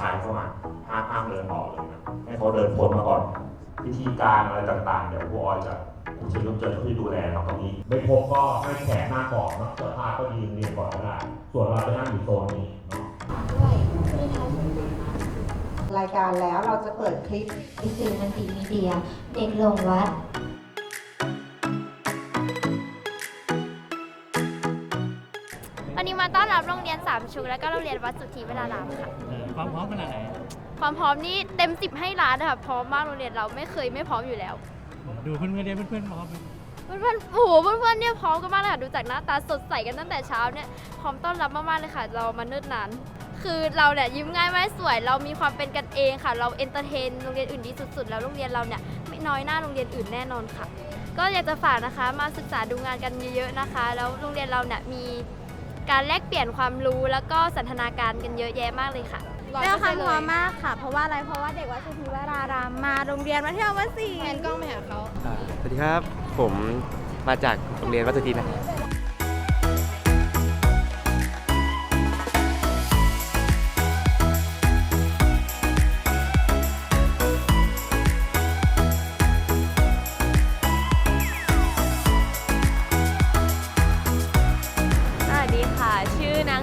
ชายเข้ามาห้ามห้ามเดินต่อเลยนะให้เขาเดินพ้นมาก่อนวิธีการอะไรต่างๆ เดี๋ยวผู้ออยจะผมจะยกเจอที่ดูแลครับตรงนี้ไม่พบก็ให้แขนหน้ากรอบเนาะเสื้อผ้าก็ยืนเรียงก่อนก็ได้ส่วนเราจะนั่งอยู่โซนนี้เนาะรายการแล้วเราจะเปิดคลิปวิสิมันติมีเดีย เด็กลงวัด ต้อนรับโรงเรียนสามชุกและก็โรงเรียนวัดสุทธิเวลารามค่ะ เออความพร้อมขนาดไหนความพร้อมนี่เต็มสิบให้ล้านนะคะพร้อมมากโรงเรียนเราไม่เคยไม่พร้อมอยู่แล้ว ดูเพื่อนๆเรียนเพื่อนๆพร้อมไหมเพื่อนๆโอ้โหเพื่อนๆเนี่ยพร้อมกันมากเลยค่ะดูจากหน้าตาสดใสกันตั้งแต่เช้าเนี่ยพร้อมต้อนรับมากๆเลยค่ะ เรามาเนิ่นนาน คือเราเนี่ยยิ้มง่ายไม่สวย เรามีความเป็นกันเองค่ะ เราเอนเตอร์เทนโรงเรียนอื่นดีสุดๆ แล้วโรงเรียนเราเนี่ยไม่น้อยหน้าโรงเรียนอื่นแน่นอนค่ะ ก็อยากจะฝากนะคะมาศึกษาดูงานกันเยอะๆนะคะ แล้วโรงเรียนเราเนี่ยมี การแลกเปลี่ยนความรู้แล้วก็สันทนาการกันเยอะแยะมากเลยค่ะเรื่องความพร้อมมากค่ะ เพราะว่าอะไร เพราะว่าเด็กวัดสุทธิวรารามมาโรงเรียนมัธยมวัดศรีแอนกล้องไปหาเขาอ่าสวัสดีครับ ผมมาจากโรงเรียนวัดสุทินนะส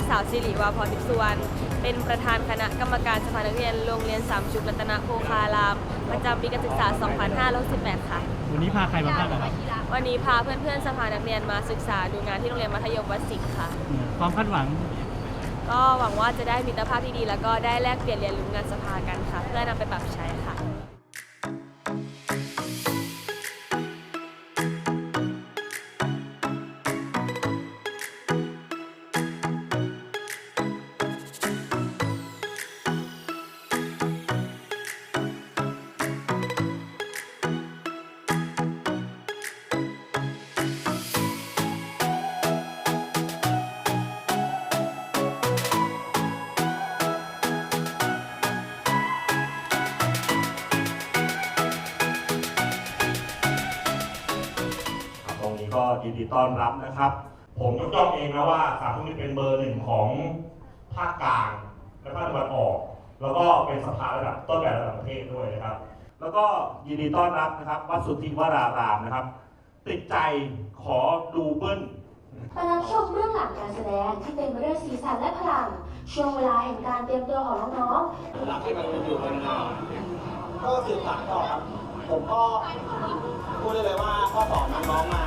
สาวสิริวาพรทิพย์สุวรรณเป็นประธานคณะกรรมการสภานักเรียนโรงเรียนสามชุกรัตนโภคาราม ประจำปีการศึกษา 2568 ค่ะ วันนี้พาใครมาบ้างครับวันนี้พาเพื่อนๆสภานักเรียนมาศึกษาดูงานที่โรงเรียนมัธยมวัดสิงห์ค่ะอืมความคาดหวัง ก็หวังว่าจะได้มิตรภาพที่ดี แล้วก็ได้แลกเปลี่ยนเรียนรู้งานสภากันค่ะ เพื่อนำไปปรับใช้ ก็ยินดีต้อนรับนะครับ ผมยกย่องเองนะว่าสามทุกนี้เป็นเบอร์หนึ่งของภาคกลางและภาคตะวันออก แล้วก็เป็นสภาระดับต้นแบบระดับประเทศด้วยนะครับ แล้วก็ยินดีต้อนรับนะครับวัดสุทธิวรารามนะครับ ติดใจขอดูเบิ้ลมารับชมเรื่องหลังการแสดงที่เต็มไปด้วยสีสันและพลัง ช่วงเวลาแห่งการเตรียมตัวของน้องๆหลักให้มันอยู่กันนานก็สืบสานต่อครับผมก็พูดได้เลยว่าก็สอนน้องๆมาใน